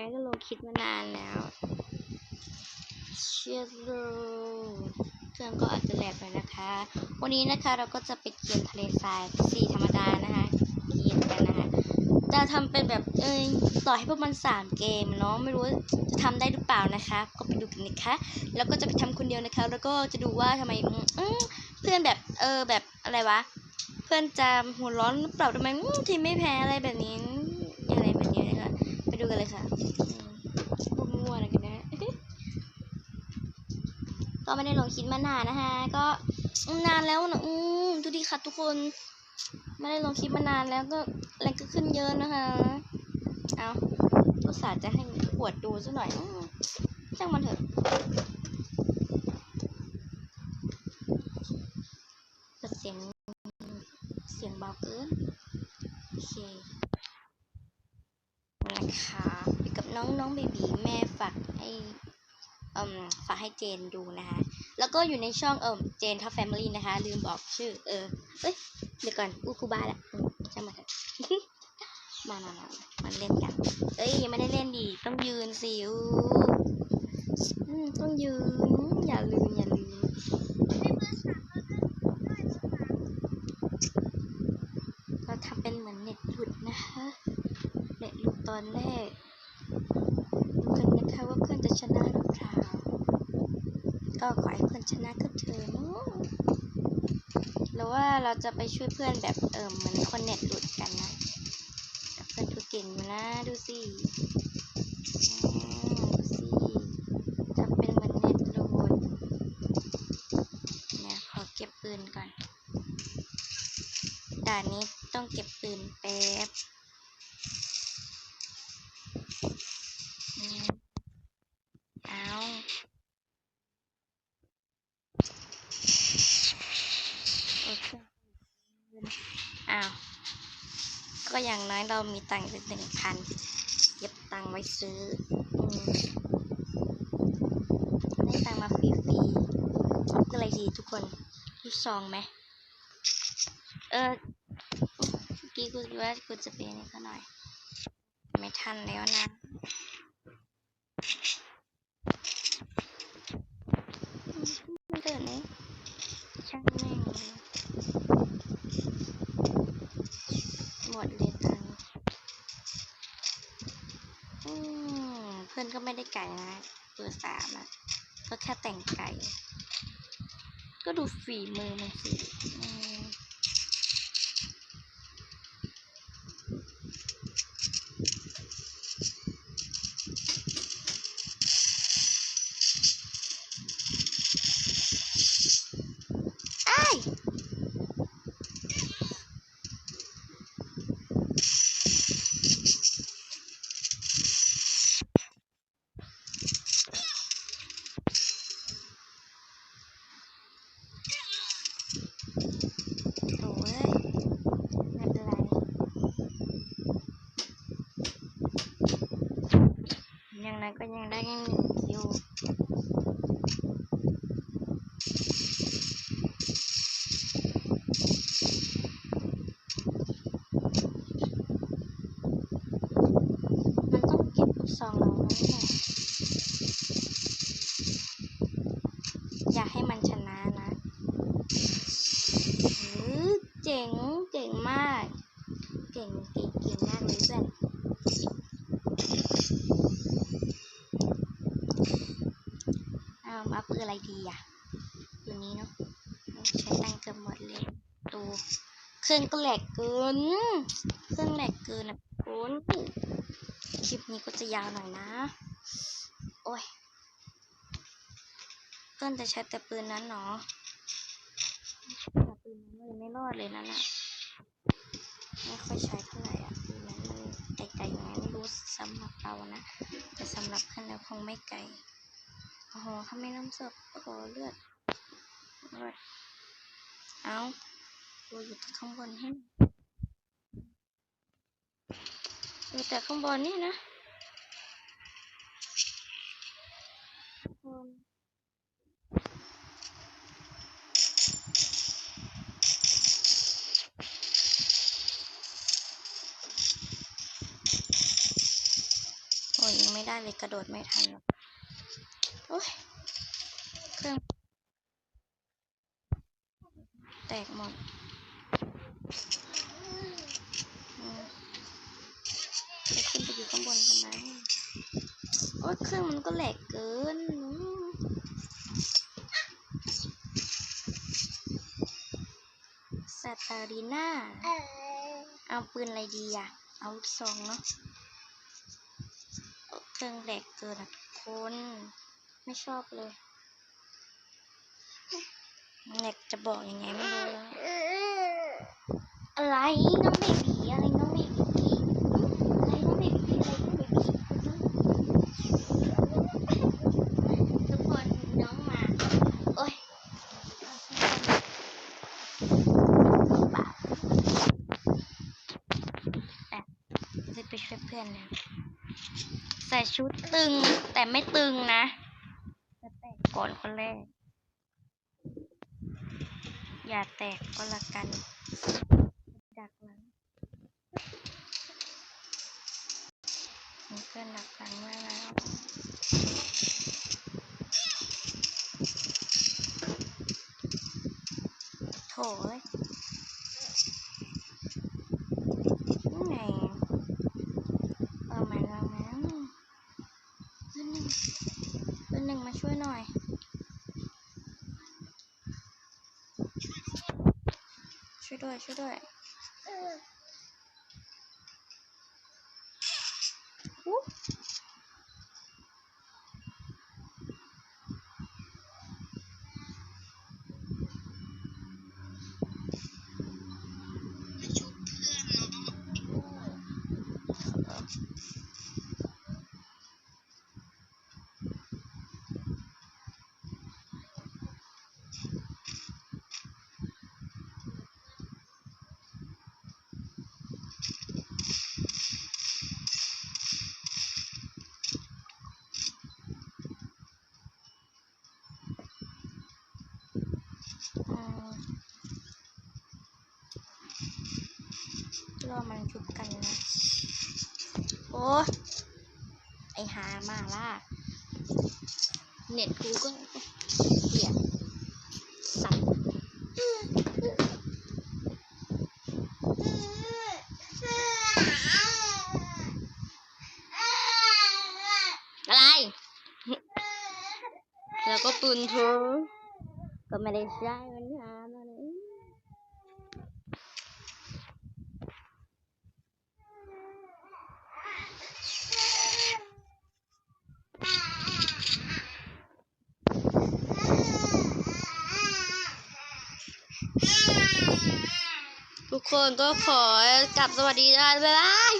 ไม่ก็ลงคิดมานานแล้ว เชื่อรูเครื่องก็อาจจะแหลกหน่อยนะคะ วันนี้นะคะเราก็จะไปเกียนทะเลทรายสีธรรมดานะคะเกียนกันนะคะจะทำเป็นแบบเอยต่อให้พวกมันสามเกมเนาะไม่รู้จะทำได้หรือเปล่านะคะ ก็ไปดูกันนะคะ แล้วก็จะไปทำคนเดียวนะคะ แล้วก็จะดูว่าทำไมเพื่อนแบบเออแบบอะไรวะ เพื่อนจะหัวร้อนหรือเปล่าทำไมทีมไม่แพ้อะไรแบบนี้อะไรแบบ ค่ะมั่วๆนะกันนะก็ไม่ได้ลงคิดมานานนะคะก็นานแล้วนะอืมดูดิค่ะทุกคน ไม่ได้ลงคลิปมานานแล้วก็แรงก็ขึ้นเยอะนะคะ เอาอุตส่าห์จะให้ปวดดูซะหน่อยช่างมันเถอะเปิดเสียง เสียงเบาเกินโอเคนะคะ น้องน้องเบบีแม่ฝากให้เอ่มฝากให้เจนดูนะคะ แล้วก็อยู่ในช่องเอ่มเจนทัฟแฟมิลี่นะคะ ลืมบอกชื่อ เออเอ้ยเดี๋ยวก่อนอู้คูบาละอืมช่างมาเถอะมามามามาเล่นกัน เอ้ยยังไม่ได้เล่นดี ต้องยืนสิอู้อืมต้องยืน อย่าลืมอย่าลืม เราทำเป็นเหมือนเน็ตหลุดนะคะ เน็ตหลุดตอนแรกดูกันนะคะว่าเพื่อน จะชนะหรือเปล่า ก็ขอให้เพื่อนชนะก็เถอะเนอะหรือว่าเราจะไปช่วยเพื่อนแบบเออเหมือนคนเน็ตหลุดกันนะเพื่อนดูเก่งอยู่นะดูสิดูสิจะเป็นเหมือนเน็ตดุดเนี่ยขอเก็บปืนก่อน ด่านนี้ต้องเก็บปืนแป๊บ เอาโอเคอ้าว ก็อย่างน้อยเรามีตังค์เป็นหนึ่งพันเก็บตังค์ไว้ซื้อได้ตังค์มาฟรีๆก็อะไรดีทุกคนลูกซองไหม เออเมื่อกี้กูคิดว่ากูจะเป็นนี่ก็หน่อย ไม่ทันแล้วนะ ไม่เดินเลย ช่างแม่งหมดเลยตังอืมเพื่อนก็ไม่ได้ไก่นะเบอร์สามอะก็แค่แต่งไก่ ก็ดูฝีมือมันสิอืม ไอ้าย โอ้ยไม่เป็นไรย่างก็ยังได้ยังอยู่ มันต้องเก็บลูกซองเราแล้วแหละอย่าให้มันชนะนะหือเจ๋ง เจ๋งมาก เก่งเก่งเก่งมากเลยเพื่อน เอามาปืนอะไรดีอะปืนนี้เนาะใช้ตังเกือบหมดเลยดูเครื่องก็แหลกเกิน เครื่องแหลกเกินอะคุณคลิปนี้ก็จะยาวหน่อยนะ โอ้ยเพื่อนจะใช้แต่ปืนนั้นเนาะแต่ปืนนั้นเลยไม่รอดเลยนั่นอะไม่ค่อยใช้เท่าไหร่อะปืนนั้นมันไกลๆยังไงไม่รู้สำหรับเรานะ แต่สำหรับเพื่อนแล้วคงไม่ไกล โอ้โหทำไมน้ำศพโอ้โหเลือดเลือดเอาตัวอยู่ข้างบนให้อยู่แต่ข้างบนนี่นะโอ้ยยังไม่ได้เลยกระโดดไม่ทันหรอก โอ้ยเครื่องแตกหมดอืมจะขึ้นไปอยู่ข้างบนทำไมโอ้ยเครื่องมันก็แหลกเกินสตารีน่าเอาปืนอะไรดีอะ เอาลูกซองเนาะเครื่องแหลกเกินอะทุกคน ไม่ชอบเลยแหลกจะบอกยังไงไม่รู้แล้ว อะไรน้องเบบีอะไรน้องเบบีอะไรน้องเบบีอะไรน้องเบบีทุกคนน้องมา โอ้ยบาปอะจะไปช่วยเพื่อนนะใส่ชุดตึงแต่ไม่ตึงนะจะแต ก่อนคนแรก อย่าแตกก็แล้วกัน ดักหลังเพื่อนดักหลังไว้แล้วโถยนี่ไงเอามาเอามาเพื่อนหนึ่งเพื่อนหนึ่งมาช่วยหน่อย ช่วยด้ว รอมันชุบกันนะ โอ้ไอหามาล่ะ เน็ตกูก็เหี้ยสั่นอะไร แล้วก็ปืนเธอก็ไม่ได้ใช้มันหามาเลยทุก คนก็ขอกลับสวัสดีได้บ๊ายบาย